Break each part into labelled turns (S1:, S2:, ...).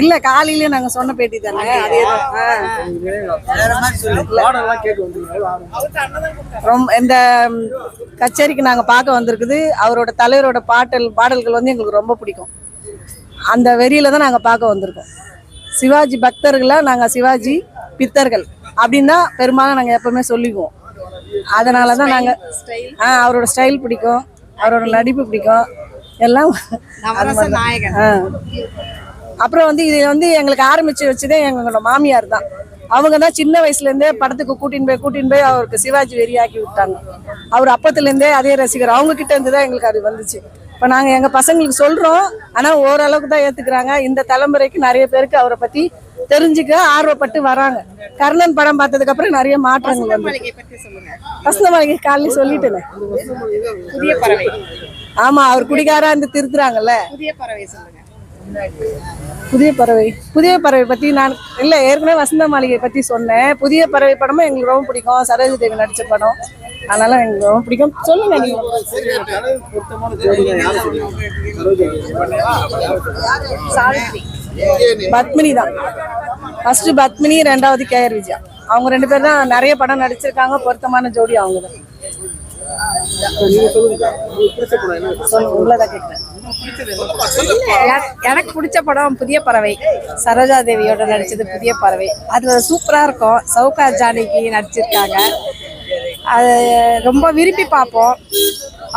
S1: இல்ல காலையில நாங்க சொன்ன பேட்டி தானே? அதே ரொம்ப இந்த கச்சேரிக்கு நாங்க பார்க்க வந்திருக்குது. அவரோட தலைவரோட பாட்டல் பாடல்கள் வந்து எங்களுக்கு ரொம்ப பிடிக்கும். அந்த வெறியில தான் நாங்க பார்க்க வந்திருக்கோம். சிவாஜி பக்தர்களா நாங்க சிவாஜி பித்தர்கள் அப்படின்னு தான் பெரும்பாலும் நாங்க எப்பவுமே சொல்லிக்குவோம். அதனால தான் நாங்க ஆ அவரோட ஸ்டைல் பிடிக்கும். அவரோட நடிப்பு பிடிக்கும். எல்லாம். ஆ. அப்புறம் வந்து இது வந்து எங்களுக்கு ஆரம்பிச்சு வச்சதே எங்களோட மாமியார் தான். அவங்க தான் சின்ன வயசுல இருந்தே படத்துக்கு கூட்டின்னு போய் கூட்டின்னு போய் அவருக்கு சிவாஜி வெறியாக்கி விட்டாங்க. அவர் அப்பத்துல இருந்தே அதே ரசிகர். அவங்க கிட்ட இருந்து தான் எங்களுக்கு அது வந்துச்சு. இப்போ நாங்க எங்க பசங்களுக்கு சொல்றோம். ஆனா ஓரளவுக்கு தான் ஏத்துக்கிறாங்க. இந்த தலைமுறைக்கு நிறைய பேருக்கு அவரை பத்தி தெரிஞ்சுக்க ஆர்வப்பட்டு வராங்க. கர்ணன் படம் பார்த்ததுக்கு அப்புறம் நிறைய மாற்றங்கள் வந்து வசந்த மாளிகை காலையில் சொல்லிட்டேனே.
S2: புதிய பறவை.
S1: ஆமா அவர் குடிகாரா இருந்து திருத்துறாங்கல்ல.
S2: புதிய பறவை.
S1: புதிய பறவை பற்றி பத்தி நான் இல்ல ஏற்கனவே வசந்த மாளிகை பத்தி சொன்னேன். புதிய பறவை படமும் எங்களுக்கு ரொம்ப பிடிக்கும். சரோஜி தேவி நடிச்ச படம். அதனால எங்களுக்கு ரொம்ப பிடிக்கும். சொல்லுங்க
S2: நீங்கள்
S1: பத்மினி தான். ஃபர்ஸ்ட் பத்மினி ரெண்டாவது கேஆர் விஜயா. அவங்க ரெண்டு பேரும் தான் நிறைய படம் நடிச்சிருக்காங்க. பொருத்தமான ஜோடி அவங்க தான்
S2: எனக்கு பிடிச்ச படம் புதிய பறவை. சரோஜா தேவியோட நடிச்சது புதிய பறவை. அது சூப்பரா இருக்கும். சவுகா ஜானகி நடிச்சிருக்காங்க. அது ரொம்ப விரும்பி பார்ப்போம்.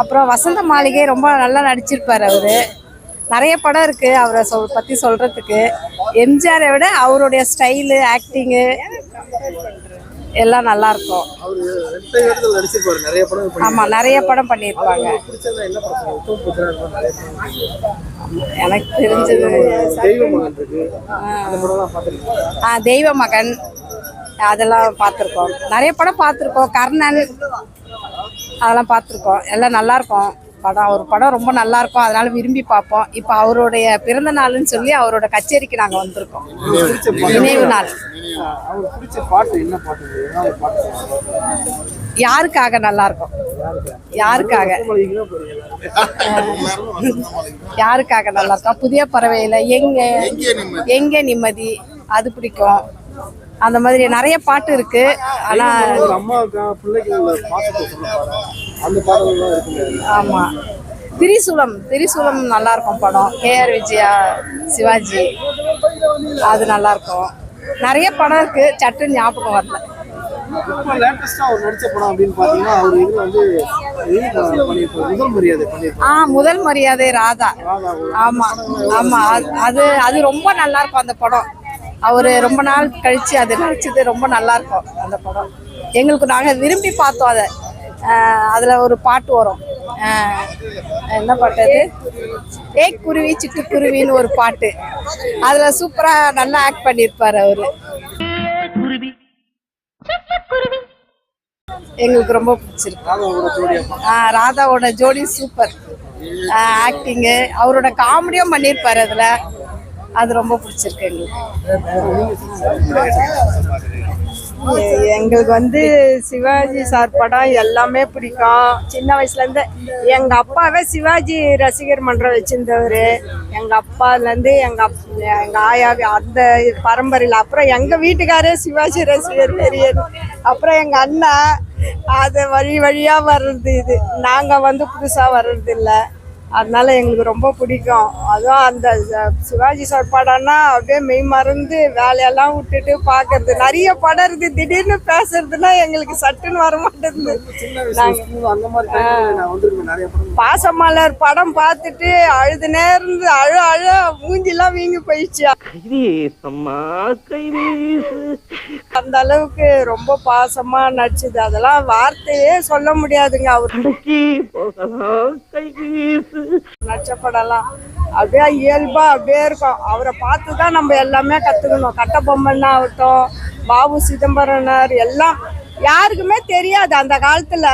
S2: அப்புறம் வசந்த மாளிகை ரொம்ப நல்லா நடிச்சிருப்பார் அவரு. நிறைய படம் இருக்கு அவரை சொல் பற்றி சொல்றதுக்கு. எம்ஜிஆரை விட அவருடைய ஸ்டைலு ஆக்டிங்கு எல்லாம் நல்லா இருக்கும். ஆமா நிறைய படம் பண்ணியிருப்பாங்க. எனக்கு தெரிஞ்சது ஆ, தெய்வ மகன். அதெல்லாம் பார்த்துருக்கோம். நிறைய படம் பார்த்துருக்கோம். கர்ணன். அதெல்லாம் பார்த்துருக்கோம். எல்லாம் நல்லா இருக்கும். படம் அவர் படம் ரொம்ப நல்லா இருக்கும் அதனால விரும்பி பார்ப்போம். இப்போ அவருடைய பிறந்த நாள்னு சொல்லி அவரோட கச்சேரிக்கு நாங்கள் வந்திருக்கோம். நினைவு நாள். யாருக்காக நல்லா இருக்கும்? யாருக்காக? யாருக்காக நல்லா இருக்கும்? புதிய பறவையில் எங்க எங்க நிம்மதி அது பிடிக்கும். அந்த மாதிரி நிறைய பாட்டு இருக்கு. ஆனா
S3: அந்த பாடல்கள்லாம் இருக்குங்க
S2: ஆமா. திரிசூலம் திரிசூலம் நல்லா இருக்கும் படம். கேஆர் விஜயா சிவாஜி. அது நல்லா இருக்கும் நிறைய படம் இருக்கு. சட்டுன்னு ஞாபகம் வரல.
S3: முதல் மரியாதை
S2: ராதா. ஆமா ஆமா. அது- அது ரொம்ப நல்லா இருக்கும் அந்த படம். அவரு ரொம்ப நாள் கழிச்சு அது நடிச்சது ரொம்ப நல்லா இருக்கும் அந்த படம். எங்களுக்கு நாங்க விரும்பி பார்த்தோம் அதை. அதில் ஒரு பாட்டு வரும். என்ன பாட்டு அது? ஏக் குருவி சிட்டுக்குருவின்னு ஒரு பாட்டு. அதில் சூப்பராக நல்லா ஆக்ட் பண்ணியிருப்பார் அவர். எங்களுக்கு ரொம்ப பிடிச்சிருக்கு.
S3: ராதாவோட
S2: ஜோடி சூப்பர் ஆக்டிங்கு அவரோட காமெடியும் பண்ணியிருப்பார் அதில். அது ரொம்ப பிடிச்சிருக்கு எங்களுக்கு.
S4: எங்களுக்கு வந்து சிவாஜி சார் படம் எல்லாமே பிடிக்கும். சின்ன வயசுலேருந்து எங்கள் அப்பாவே சிவாஜி ரசிகர் மன்றம் வச்சுருந்தவர். எங்கள் அப்பாலேருந்து எங்கள் அப்- எங்கள் ஆயாவே அந்த பரம்பரையில் அப்புறம் எங்கள் வீட்டுக்காரே சிவாஜி ரசிகர் பெரிய அப்புறம் எங்கள் அண்ணா அது வழி வழியாக வர்றது இது. நாங்கள் வந்து புதுசாக வர்றதில்லை. அதனால எங்களுக்கு ரொம்ப பிடிக்கும். அதுவும் அந்த சிவாஜி சார் படம்னா அப்படியே மெய் மறந்து வேலையெல்லாம் விட்டுட்டு பார்க்கறது நிறைய படம் இருக்கு. திடீர்னு பேசுறதுன்னா எங்களுக்கு சட்டுன்னு வர மாட்டேங்குது. நாங்க
S3: ஸ்கூல் அந்த மாதிரி time நான் வந்திருக்கேன். நிறைய படம்
S4: பாசமலர் படம் பார்த்துட்டு அழுது நேர்ந்து அழ அழ மூஞ்சிலாம் வீங்கி போயிடுச்சு. அந்த அளவுக்கு ரொம்ப பாசமா நடிச்சது. அதெல்லாம் வார்த்தையே சொல்ல முடியாதுங்க. அவர் நடிச்ச நச்சப்படலாம். அப்படியே இயல்பா அப்படியே இருக்கும். அவரை பார்த்து தான் நம்ம எல்லாமே கத்துக்கணும். கட்டபொம்மன் ஆகட்டும் பாபு சிதம்பரனார் எல்லாம் யாருக்குமே தெரியாது. அந்த காலத்துல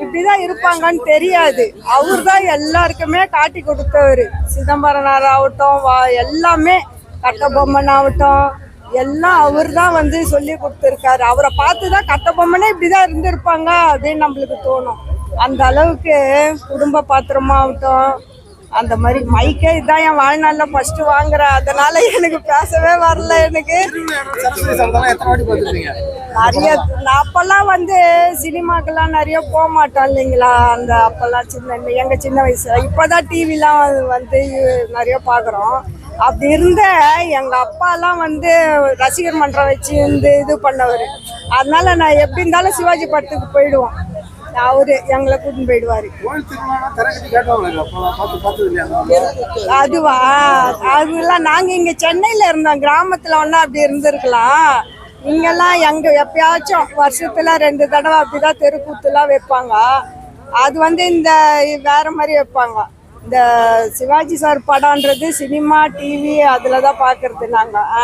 S4: இப்படிதான் இருப்பாங்கன்னு தெரியாது. அவர் தான் எல்லாருக்குமே காட்டி கொடுத்தவர். சிதம்பரனார் ஆகட்டும் வா- எல்லாமே கட்டபொம்மன் ஆகட்டும் எல்லாம் அவர் தான் வந்து சொல்லி கொடுத்துருக்காரு. அவரை பார்த்து தான் கட்டபொம்மனே இப்படிதான் இருந்திருப்பாங்க அப்படின்னு நம்மளுக்கு தோணும். அந்த அளவுக்கு குடும்ப பாத்திரமாகட்டும் அந்த மாதிரி மைக்கே இதான் என் வாழ்நாளில் ஃபர்ஸ்ட் வாங்குறேன் அதனால எனக்கு பேசவே வரல எனக்கு. நிறைய நான் அப்பெல்லாம் வந்து சினிமாக்கெல்லாம் நிறைய போக மாட்டோம் இல்லைங்களா? அந்த அப்பெல்லாம் சின்ன எங்க சின்ன வயசுல. இப்போதான் டிவிலாம் வந்து நிறைய பார்க்குறோம் அப்படி இருந்த எங்க அப்பாலாம் வந்து ரசிகர் மன்றம் வச்சு இந்த இது பண்ணவர். அதனால நான் எப்படி இருந்தாலும் சிவாஜி படத்துக்கு போயிடுவோம். அவரு எங்களை கூட்டின்னு போயிடுவாரு. அதுவா? அதெல்லாம் நாங்க இங்க சென்னையில இருந்தோம். கிராமத்துல ஒண்ணா அப்படி இருந்திருக்கலாம். இங்கெல்லாம் எங்க எப்பயாச்சும் வருஷத்துல ரெண்டு தடவை அப்படிதான் தெருக்கூத்துலாம் வைப்பாங்க. அது வந்து இந்த வேற மாதிரி வைப்பாங்க. இந்த சிவாஜி சார் படம்ன்றது சினிமா டிவி அதுல தான் பார்க்கறது நாங்க. ஆ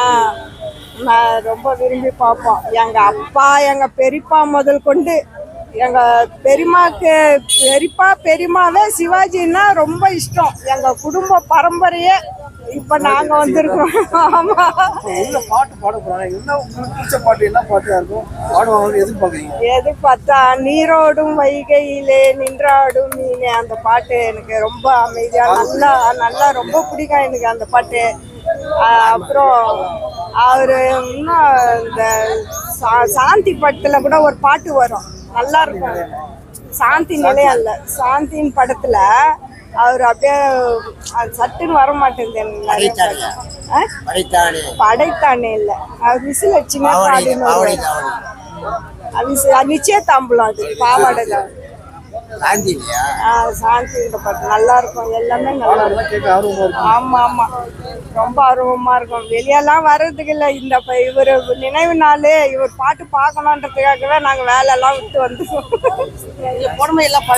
S4: நான் ரொம்ப விரும்பி பார்ப்போம். எங்க அப்பா எங்க பெரியப்பா முதல் கொண்டு எங்க பெரியமாக்கு பெரியப்பா பெரியமாவே சிவாஜின்னா ரொம்ப இஷ்டம். எங்க குடும்ப பரம்பரையே இப்ப நாங்க வந்திருக்கோம். ஆமா.
S3: உள்ள பாட்டு பாட போறாங்க. என்ன உங்களுக்கு பிடிச்ச பாட்டு என்ன பாட்டா இருக்கும்? பாடுவாங்கன்னு எதிர்பார்க்குறீங்க?
S4: எது பார்த்தா நீரோடும் வைகையிலே நின்றாடும் மீனே அந்த பாட்டு எனக்கு ரொம்ப அமைதியா நல்லா நல்லா ரொம்ப பிடிக்கும் எனக்கு அந்த பாட்டு. அப்புறம் அவரு இன்னும் இந்த சாந்தி படத்துல கூட ஒரு பாட்டு வரும். நல்லா இருக்கும் சாந்தி நிலையம் இல்ல சாந்தியின் படத்துல அவர் அப்படியே சட்டுன்னு வர மாட்டேங்குது?
S5: படைத்தானே.
S4: இல்ல. அது விசில் வச்சுன்னா நிச்சயதாம்பலம் அது பாவாடை தான்
S5: காந்தி இல்லையா
S4: ஆ, சாந்தின்ற பாட்டு நல்லா இருக்கும். எல்லாமே நல்லா இருக்கும்
S3: பாடலாம் கேட்க ஆர்வமா இருக்கும்.
S4: ஆமா ஆமா. ரொம்ப ஆர்வமா இருக்கும். வெளியெல்லாம் வர்றதுக்கு இல்ல. இந்த இவரு நினைவு நாள் இவர் பாட்டு பார்க்கணுன்றதுக்காகவே நாங்க வேலை எல்லாம் விட்டு வந்துருவோம்
S1: புடமை எல்லாம்